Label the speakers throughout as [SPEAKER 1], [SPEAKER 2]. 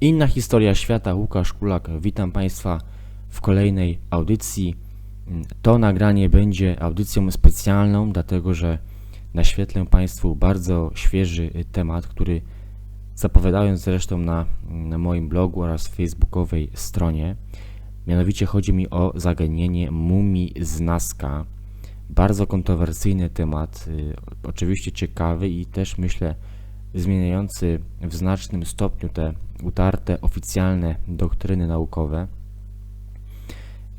[SPEAKER 1] Inna historia świata, Łukasz Kulak. Witam Państwa w kolejnej audycji. To nagranie będzie audycją specjalną, dlatego że naświetlę Państwu bardzo świeży temat, który zapowiadałem zresztą na, na moim blogu oraz facebookowej stronie. Mianowicie chodzi mi o zagadnienie mumii z Nazca. Bardzo kontrowersyjny temat, y, oczywiście ciekawy i też myślę zmieniający w znacznym stopniu te utarte oficjalne doktryny naukowe.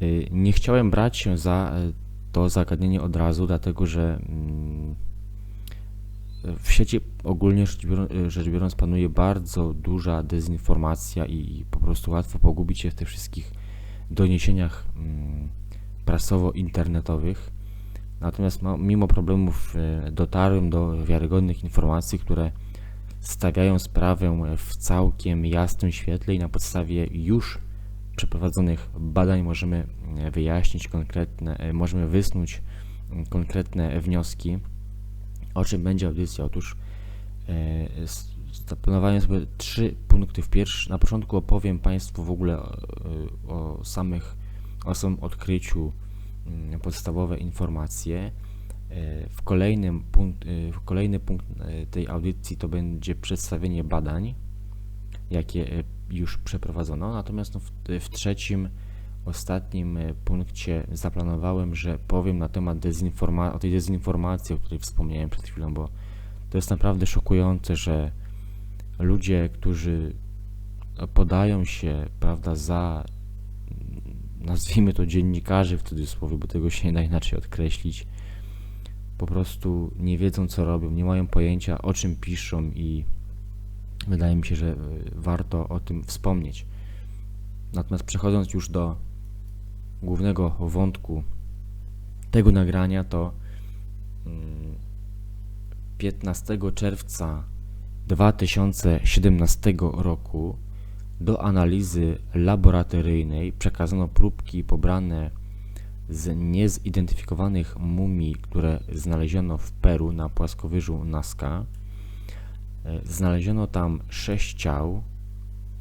[SPEAKER 1] Y, nie chciałem brać się za y, to zagadnienie od razu, dlatego że mm, w sieci ogólnie rzecz biorąc, panuje bardzo duża dezinformacja i po prostu łatwo pogubić się w tych wszystkich doniesieniach mm, prasowo-internetowych. Natomiast no, mimo problemów e, dotarłem do wiarygodnych informacji, które stawiają sprawę w całkiem jasnym świetle i na podstawie już przeprowadzonych badań możemy e, wyjaśnić konkretne, e, możemy wysnuć konkretne wnioski. O czym będzie audycja? Otóż zaplanowałem sobie trzy punkty. W pierwszy, na początku opowiem Państwu w ogóle o, o samych, o samym odkryciu Mm, podstawowe informacje. W, kolejnym punkt, e, w kolejny punkt e, tej audycji to będzie przedstawienie badań, jakie już przeprowadzono. Natomiast no w, w trzecim, ostatnim punkcie zaplanowałem, że powiem na temat dezinforma- o tej dezinformacji, o której wspomniałem przed chwilą, bo to jest naprawdę szokujące, że ludzie, którzy podają się, prawda, za nazwijmy to dziennikarzy w cudzysłowie, bo tego się nie da inaczej odkreślić, po prostu nie wiedzą co robią, nie mają pojęcia o czym piszą i wydaje mi się, że e, warto o tym wspomnieć. Natomiast przechodząc już do głównego wątku tego nagrania, to 15 mm, czerwca 2017 roku do analizy laboratoryjnej przekazano próbki pobrane z niezidentyfikowanych mumii, które znaleziono w Peru na płaskowyżu Nazca. E, znaleziono tam sześć ciał,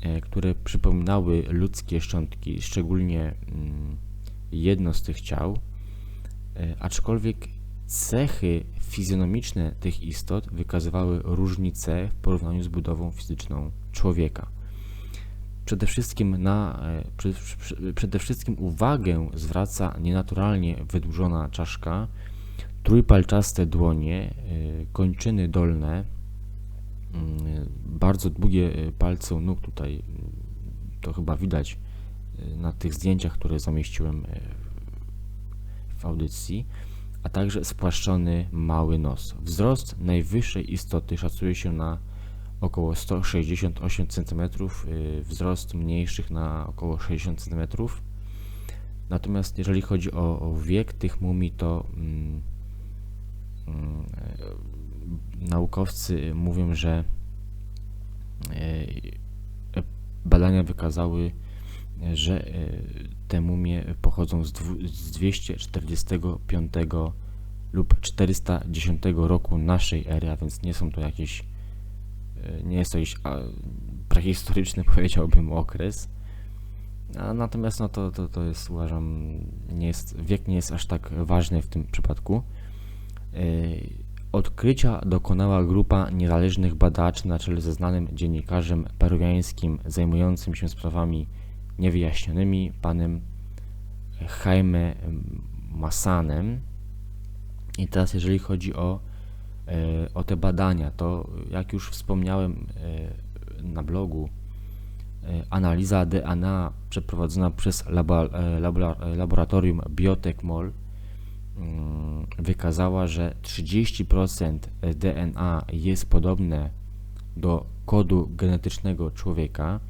[SPEAKER 1] e, które przypominały ludzkie szczątki, szczególnie mm, jedno z tych ciał, e, aczkolwiek cechy fizjonomiczne tych istot wykazywały różnice w porównaniu z budową fizyczną człowieka przede wszystkim na e, przede wszystkim uwagę zwraca nienaturalnie wydłużona czaszka, trójpalczaste dłonie, e, kończyny dolne, mm, bardzo długie e, palce u nóg tutaj mm, to chyba widać na tych zdjęciach, które zamieściłem w audycji, a także spłaszczony mały nos. Wzrost najwyższej istoty szacuje się na około 168 cm, y, wzrost mniejszych na około 60 cm. Natomiast jeżeli chodzi o, o wiek tych mumii, to mm, mm, naukowcy mówią, że y, badania wykazały, że te mumie pochodzą z, z 245 lub 410 roku naszej ery, a więc nie są to jakieś nie jest to jakiś prehistoryczny, powiedziałbym, okres. A natomiast no to, to, to jest, uważam, nie jest, wiek nie jest aż tak ważny w tym przypadku. E, odkrycia dokonała grupa niezależnych badaczy na czele ze znanym dziennikarzem peruwiańskim zajmującym się sprawami niewyjaśnionymi, panem Jaime Massanem. I teraz jeżeli chodzi o E, o te badania, to jak już wspomniałem e, na blogu, e, analiza DNA przeprowadzona przez laboratorium Biotech-MOL mm, wykazała, że 30% DNA jest podobne do kodu genetycznego człowieka,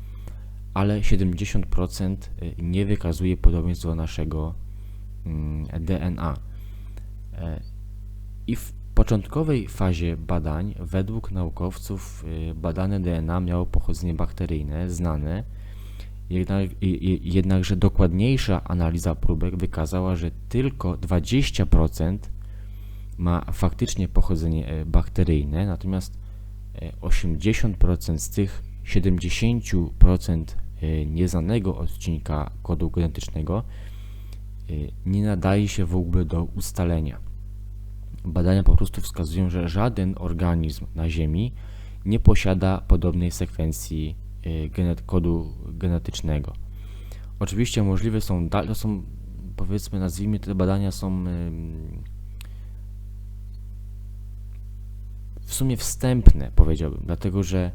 [SPEAKER 1] ale 70% nie wykazuje podobieństw do naszego mm, DNA. I w początkowej fazie badań według naukowców y, badane DNA miało pochodzenie bakteryjne, znane, jednak, jednakże dokładniejsza analiza próbek wykazała, że tylko 20% ma faktycznie pochodzenie e, bakteryjne, natomiast 80% e, z tych 70% y, nieznanego odcinka kodu genetycznego nie nadaje się w ogóle do ustalenia. Badania po prostu wskazują, że żaden organizm na Ziemi nie posiada podobnej sekwencji y, genet kodu genetycznego. Oczywiście możliwe są, to są powiedzmy, nazwijmy te badania są w sumie wstępne, powiedziałbym, dlatego że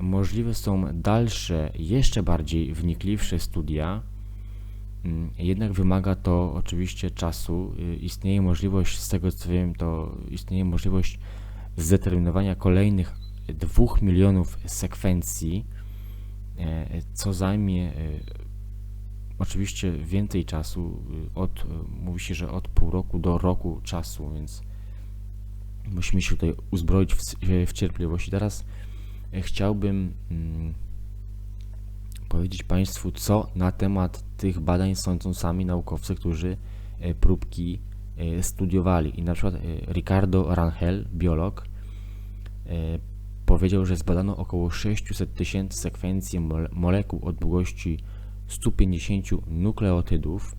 [SPEAKER 1] możliwe są dalsze, jeszcze bardziej wnikliwsze studia, jednak wymaga to oczywiście czasu. Y, istnieje możliwość, z tego co wiem, to istnieje możliwość zdeterminowania kolejnych dwóch milionów sekwencji, e, co zajmie e, oczywiście więcej czasu, y, od, mówi się, że od pół roku do roku czasu, więc musimy się tutaj uzbroić w, w cierpliwość. I teraz e, chciałbym mm, powiedzieć Państwu, co na temat tych badań sądzą sami naukowcy, którzy e, próbki e, studiowali. I na przykład Ricardo Rangel, biolog, powiedział, że zbadano około 600 tysięcy sekwencji molekuł o długości 150 nukleotydów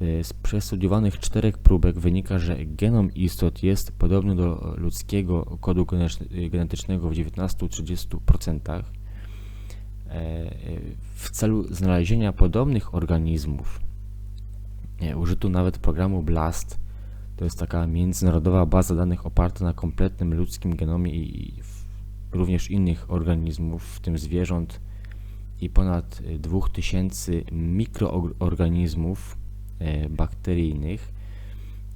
[SPEAKER 1] z przestudiowanych czterech próbek wynika, że genom istot jest podobny do ludzkiego kodu genetycznego w 19-30%. W celu znalezienia podobnych organizmów użyto nawet programu BLAST. To jest taka międzynarodowa baza danych oparta na kompletnym ludzkim genomie i również innych organizmów, w tym zwierząt i ponad 2000 mikroorganizmów E, bakteryjnych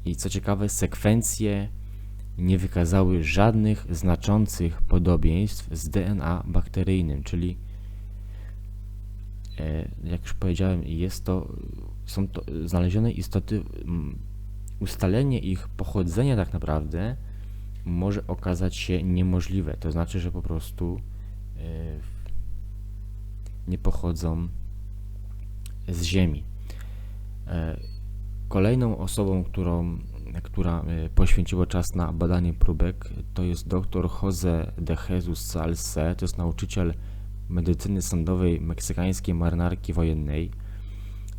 [SPEAKER 1] i co ciekawe sekwencje nie wykazały żadnych znaczących podobieństw z DNA bakteryjnym, czyli jak już powiedziałem, jest to, są to znalezione istoty, ustalenie ich pochodzenia tak naprawdę może okazać się niemożliwe. To znaczy, że po prostu e, nie pochodzą z Ziemi. E, kolejną osobą, którą, która e, poświęciła czas na badanie próbek, to jest dr Jose de Jesus Salce, to jest nauczyciel medycyny sądowej meksykańskiej marynarki wojennej.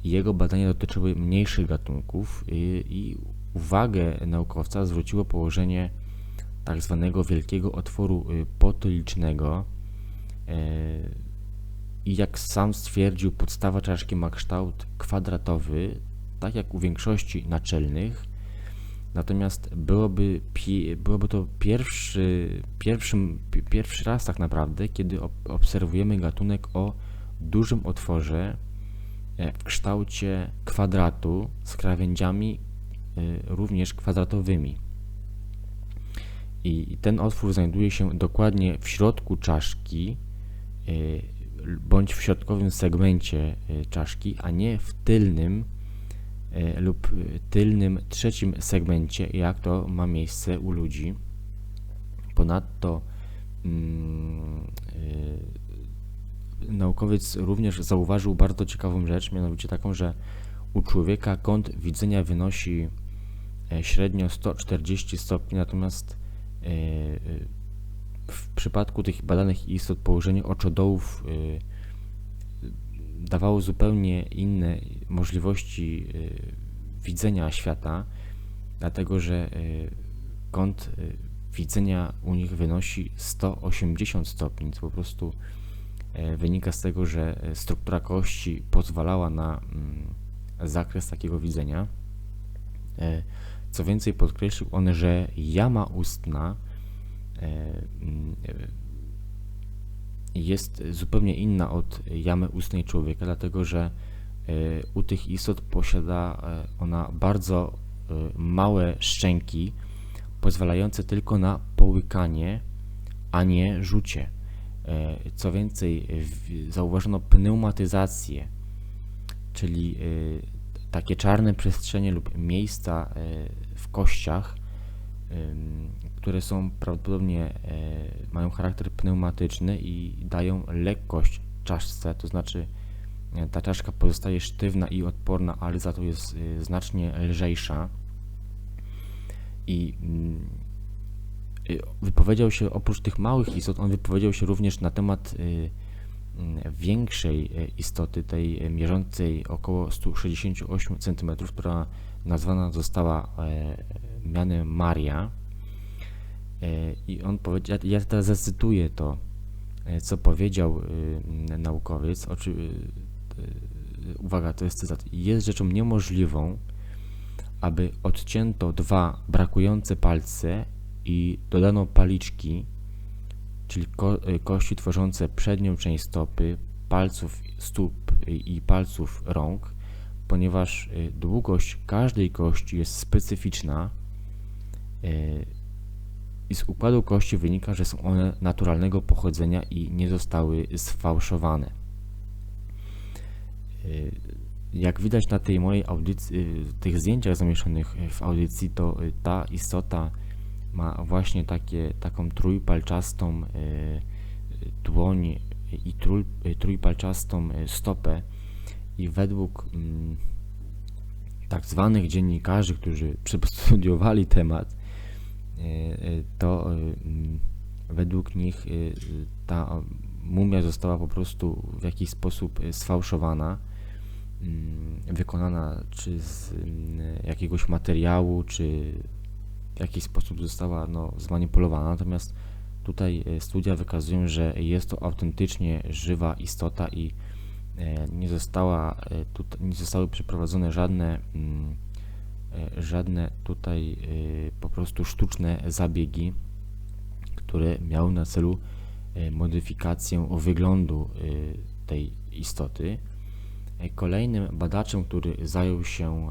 [SPEAKER 1] Jego badania dotyczyły mniejszych gatunków i, i uwagę naukowca zwróciło położenie tak zwanego wielkiego otworu y, potylicznego. E, i jak sam stwierdził, podstawa czaszki ma kształt kwadratowy, tak jak u większości naczelnych. Natomiast byłoby, byłoby to pierwszy, pierwszy raz tak naprawdę, kiedy obserwujemy gatunek o dużym otworze e, w kształcie kwadratu z krawędziami e, również kwadratowymi. I ten otwór znajduje się dokładnie w środku czaszki, e, bądź w środkowym segmencie czaszki, a nie w tylnym lub e, tylnym trzecim segmencie, jak to ma miejsce u ludzi. Ponadto mm, naukowiec również zauważył bardzo ciekawą rzecz, mianowicie taką, że u człowieka kąt widzenia wynosi średnio 140 stopni, natomiast w przypadku tych badanych istot położenie oczodołów dawało zupełnie inne możliwości y, widzenia świata, dlatego że y, kąt widzenia u nich wynosi 180 stopni, co po prostu wynika z tego, że struktura kości pozwalała na mm, zakres takiego widzenia. Co więcej, podkreślił on, że jama ustna mm, jest zupełnie inna od jamy ustnej człowieka, dlatego że e, u tych istot posiada e, ona bardzo małe szczęki, pozwalające tylko na połykanie, a nie rzucie. Co więcej, zauważono pneumatyzację, czyli takie czarne przestrzenie lub miejsca w kościach, które są prawdopodobnie e, mają charakter pneumatyczny i dają lekkość czaszce, to znaczy e, ta czaszka pozostaje sztywna i odporna, ale za to jest e, znacznie lżejsza. I mm, wypowiedział się oprócz tych małych istot, on wypowiedział się również na temat y, większej istoty, tej mierzącej około 168 cm, która nazwana została mianem Maria. E, I on powiedział, ja teraz zacytuję to, e, co powiedział y, naukowiec. Oczy, uwaga, to jest cytat. Jest rzeczą niemożliwą, aby odcięto dwa brakujące palce i dodano paliczki, czyli ko kości tworzące przednią część stopy, palców stóp i palców rąk, ponieważ długość każdej kości jest specyficzna i z układu kości wynika, że są one naturalnego pochodzenia i nie zostały sfałszowane. Y, Jak widać na tej mojej audycji, y, tych zdjęciach zamieszczonych w audycji, to ta istota ma właśnie takie, taką trójpalczastą dłoń i trój, trójpalczastą stopę i według mm, tak zwanych dziennikarzy, którzy przestudiowali temat, to y, mm, według nich y, y, ta mumia została po prostu w jakiś sposób y, sfałszowana, mm, wykonana czy z mm, jakiegoś materiału, czy w jakiś sposób została no, zmanipulowana. Natomiast tutaj y, studia wykazują, że jest to autentycznie żywa istota i nie została nie zostały przeprowadzone żadne żadne tutaj y, po prostu sztuczne zabiegi, które miały na celu e, modyfikację wyglądu tej istoty. E, Kolejnym badaczem, który zajął się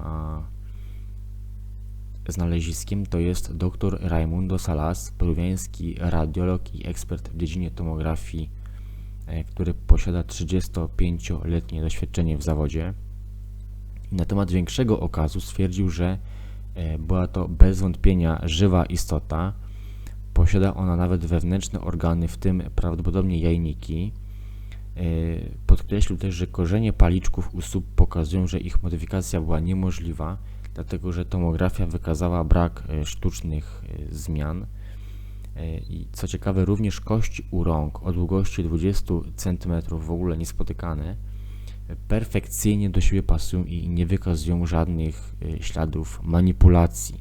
[SPEAKER 1] znaleziskiem, to jest dr Raimundo Salas, peruwiański radiolog i ekspert w dziedzinie tomografii, e, który posiada 35-letnie doświadczenie w zawodzie. Na temat większego okazu stwierdził, że e, była to bez wątpienia żywa istota. Posiada ona nawet wewnętrzne organy, w tym prawdopodobnie jajniki. E, Podkreślił też, że korzenie paliczków u stóp pokazują, że ich modyfikacja była niemożliwa, dlatego że tomografia wykazała brak e, sztucznych zmian. I co ciekawe, również kości u rąk o długości 20 cm w ogóle niespotykane perfekcyjnie do siebie pasują i nie wykazują żadnych e, śladów manipulacji.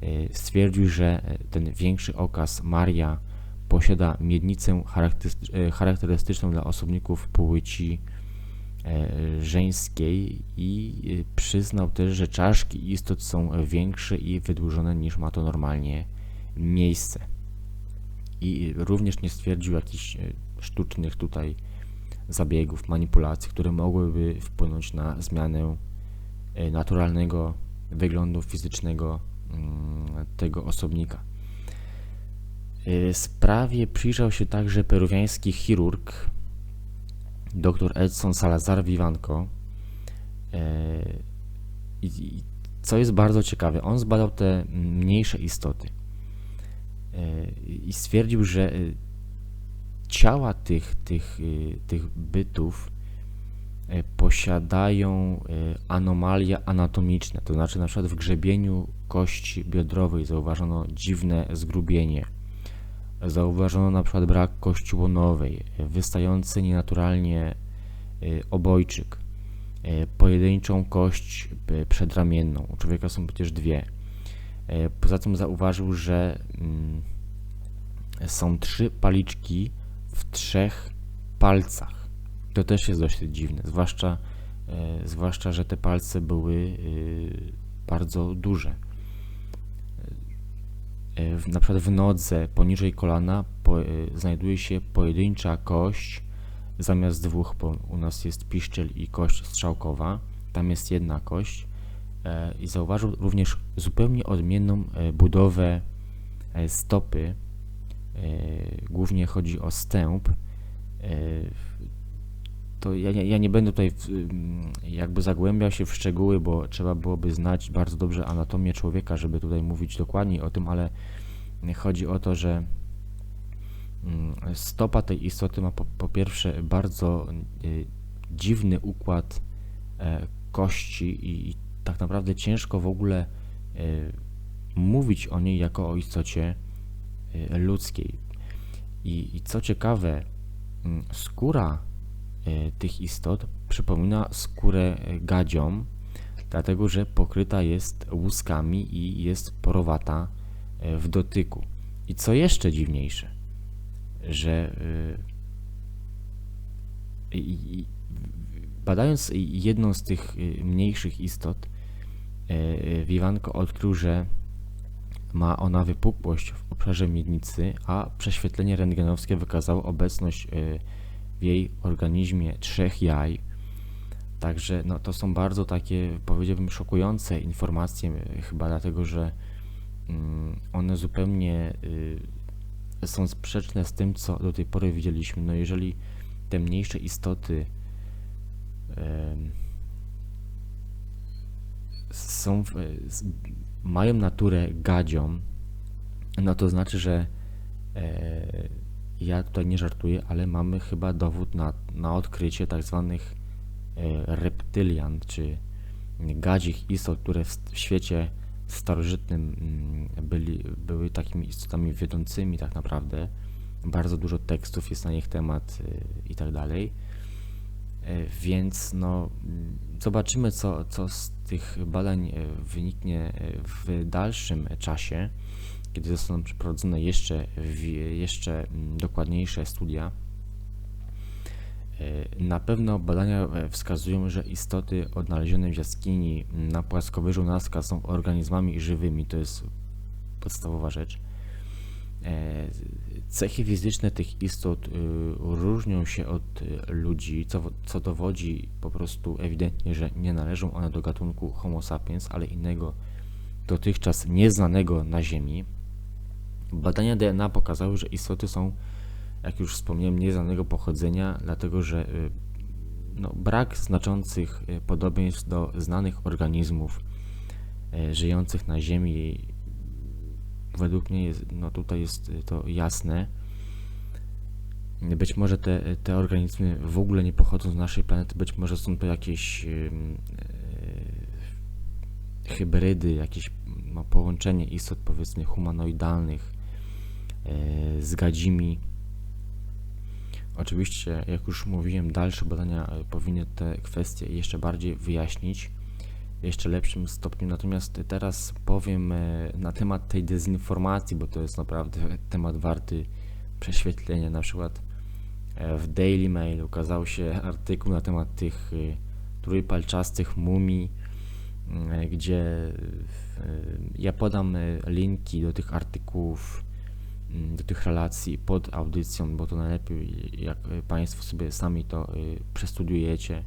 [SPEAKER 1] E, Stwierdził, że e, ten większy okaz Maria posiada miednicę charakterystycz- charakterystyczną dla osobników płci żeńskiej i przyznał też, że czaszki istot są większe i wydłużone niż ma to normalnie miejsce. I również nie stwierdził jakichś sztucznych tutaj zabiegów, manipulacji, które mogłyby wpłynąć na zmianę e, naturalnego wyglądu fizycznego mm, tego osobnika. E, Sprawie przyjrzał się także peruwiański chirurg dr Edson Salazar Vivanco. E, I, co jest bardzo ciekawe, on zbadał te mniejsze istoty i stwierdził, że ciała tych, tych, e, tych bytów e, posiadają e, anomalia anatomiczne, to znaczy na przykład w grzebieniu kości biodrowej zauważono dziwne zgrubienie. Zauważono na przykład brak kości łonowej, wystający nienaturalnie e, obojczyk, pojedynczą kość przedramienną. U człowieka są przecież dwie. Poza tym zauważył, że mm, są trzy paliczki w trzech palcach. To też jest dość dziwne, zwłaszcza, e, zwłaszcza że te palce były y, bardzo duże. E, w- Na przykład w nodze poniżej kolana po, e, znajduje się pojedyncza kość zamiast dwóch, bo u nas jest piszczel i kość strzałkowa, tam jest jedna kość. E, I zauważył również zupełnie odmienną e, budowę e, stopy. E, Głównie chodzi o stęp. E, To ja, ja nie będę tutaj ym, jakby zagłębiał się w szczegóły, bo trzeba byłoby znać bardzo dobrze anatomię człowieka, żeby tutaj mówić dokładniej o tym, ale chodzi o to, że mm, stopa tej istoty ma po, po pierwsze bardzo y, dziwny układ e, kości i, i tak naprawdę ciężko w ogóle mówić o niej jako o istocie ludzkiej. I, I co ciekawe, mm, skóra y, tych istot przypomina skórę gadzią, dlatego że pokryta jest łuskami i jest porowata y, w dotyku. I co jeszcze dziwniejsze, że badając jedną z tych mniejszych istot, Wiwanko odkrył, że ma ona wypukłość w obszarze miednicy, a prześwietlenie rentgenowskie wykazało obecność y, w jej organizmie trzech jaj. Także no, to są bardzo takie, powiedziałbym, szokujące informacje, y, chyba dlatego, że mm, one zupełnie y, są sprzeczne z tym, co do tej pory widzieliśmy. No jeżeli te mniejsze istoty są, mają naturę gadzią, no to znaczy, że e, ja tutaj nie żartuję, ale mamy chyba dowód na, na odkrycie tak zwanych e, reptylian, czy gadzich istot, które w, w świecie starożytnym mm, byli, były takimi istotami wiodącymi tak naprawdę. Bardzo dużo tekstów jest na ich temat y, i tak dalej. E, Więc no, zobaczymy, co, co z tych badań e, wyniknie e, w dalszym czasie, kiedy zostaną przeprowadzone jeszcze, jeszcze mm, dokładniejsze studia. Na pewno badania wskazują, że istoty odnalezione w jaskini na płaskowyżu Nazca są organizmami żywymi, to jest podstawowa rzecz. E, Cechy fizyczne tych istot y, różnią się od y, ludzi, co, co dowodzi po prostu ewidentnie, że nie należą one do gatunku Homo sapiens, ale innego dotychczas nieznanego na Ziemi. Badania DNA pokazały, że istoty są, jak już wspomniałem, nieznanego pochodzenia, dlatego że y, no, brak znaczących podobieństw do znanych organizmów żyjących na Ziemi według mnie jest, no tutaj jest to jasne. Być może te, te organizmy w ogóle nie pochodzą z naszej planety, być może są to jakieś e, hybrydy, jakieś no, połączenie istot powiedzmy humanoidalnych e, z gadzimi. Oczywiście, jak już mówiłem, dalsze badania e, powinny te kwestie jeszcze bardziej wyjaśnić jeszcze lepszym stopniu. Natomiast teraz powiem e, na temat tej dezinformacji, bo to jest naprawdę temat warty prześwietlenia. Na przykład e, w Daily Mail ukazał się artykuł na temat tych e, trójpalczastych mumii, gdzie ja podam linki do tych artykułów, m, do tych relacji pod audycją, bo to najlepiej jak Państwo sobie sami to przestudiujecie.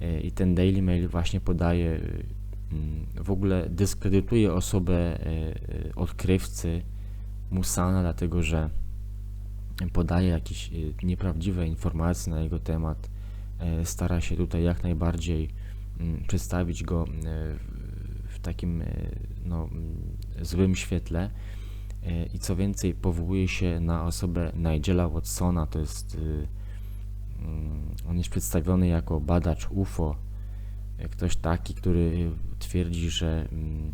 [SPEAKER 1] E, I ten Daily Mail właśnie podaje, y, mm, w ogóle dyskredytuje osobę e, e, odkrywcy Musana, dlatego że podaje jakieś y, nieprawdziwe informacje na jego temat. Stara się tutaj jak najbardziej mm, przedstawić go w- takim no, mm, złym świetle. I co więcej, powołuje się na osobę Nigela Watsona, to jest y, On jest przedstawiony jako badacz UFO, e, ktoś taki, który twierdzi, że mm,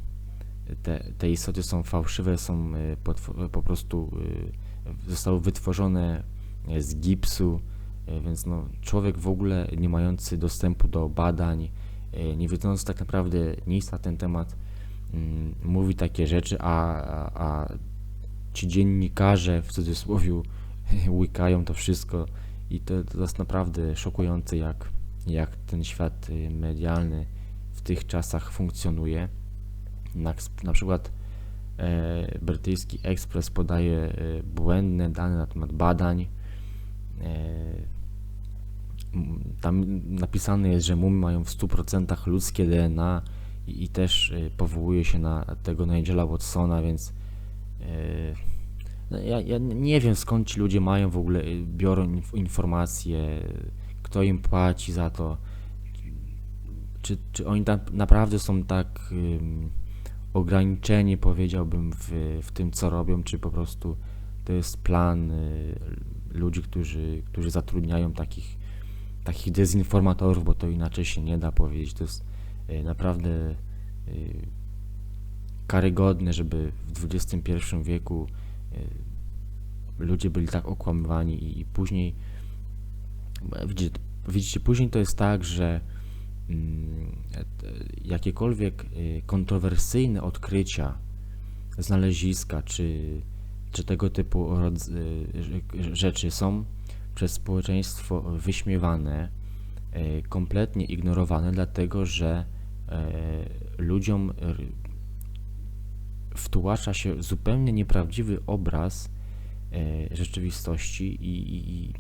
[SPEAKER 1] te, te istoty są fałszywe, są e, po prostu e, zostały wytworzone e, z gipsu, e, więc no, człowiek w ogóle nie mający dostępu do badań, e, nie wiedzący tak naprawdę nic na ten temat, mm, mówi takie rzeczy, a, a, a ci dziennikarze w cudzysłowie łykają to wszystko i to, to jest naprawdę szokujące, jak, jak ten świat y, medialny w tych czasach funkcjonuje. Na, na przykład e, brytyjski Express podaje e, błędne dane na temat badań. E, tam napisane jest, że mumy mają w 100% ludzkie DNA i, i też e, powołuje się na tego Nigela Watsona, więc no ja, ja nie wiem skąd ci ludzie mają w ogóle, y, biorą inf informacje, kto im płaci za to. Czy, czy oni tam naprawdę są tak ym, ograniczeni, powiedziałbym, w, w tym, co robią, czy po prostu to jest plan y, ludzi, którzy, którzy zatrudniają takich, takich dezinformatorów, bo to inaczej się nie da powiedzieć. To jest y, naprawdę y, karygodne, żeby w XXI wieku ludzie byli tak okłamywani i, i później widzicie, widzicie, później to jest tak, że mm, jakiekolwiek y, kontrowersyjne odkrycia, znaleziska czy, czy tego typu y, rze- rzeczy są przez społeczeństwo wyśmiewane, y, kompletnie ignorowane, dlatego że e, ludziom wtłacza się zupełnie nieprawdziwy obraz e, rzeczywistości i, i, i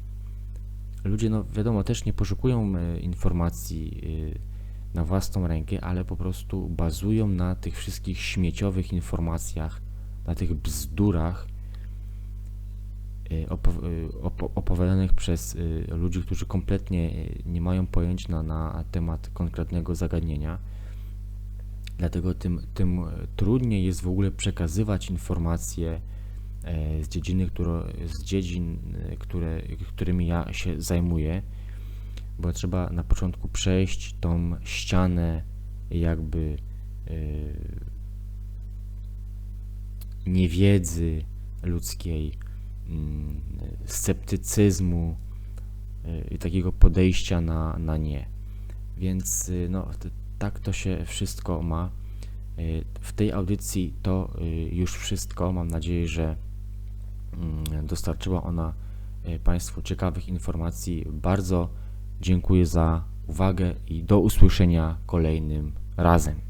[SPEAKER 1] ludzie, no wiadomo, też nie poszukują e, informacji e, na własną rękę, ale po prostu bazują na tych wszystkich śmieciowych informacjach, na tych bzdurach opow- opo- opowiadanych przez ludzi, którzy kompletnie nie mają pojęcia na, na temat konkretnego zagadnienia. Dlatego tym, tym trudniej jest w ogóle przekazywać informacje e, z dziedziny, które, z dziedzin, e, które, którymi ja się zajmuję, bo trzeba na początku przejść tą ścianę jakby e, niewiedzy ludzkiej, mm, sceptycyzmu i takiego podejścia na, na nie. Więc no, tak to się wszystko ma. Y, W tej audycji to y, już wszystko. Mam nadzieję, że mm, dostarczyła ona y, Państwu ciekawych informacji. Bardzo dziękuję za uwagę i do usłyszenia kolejnym razem.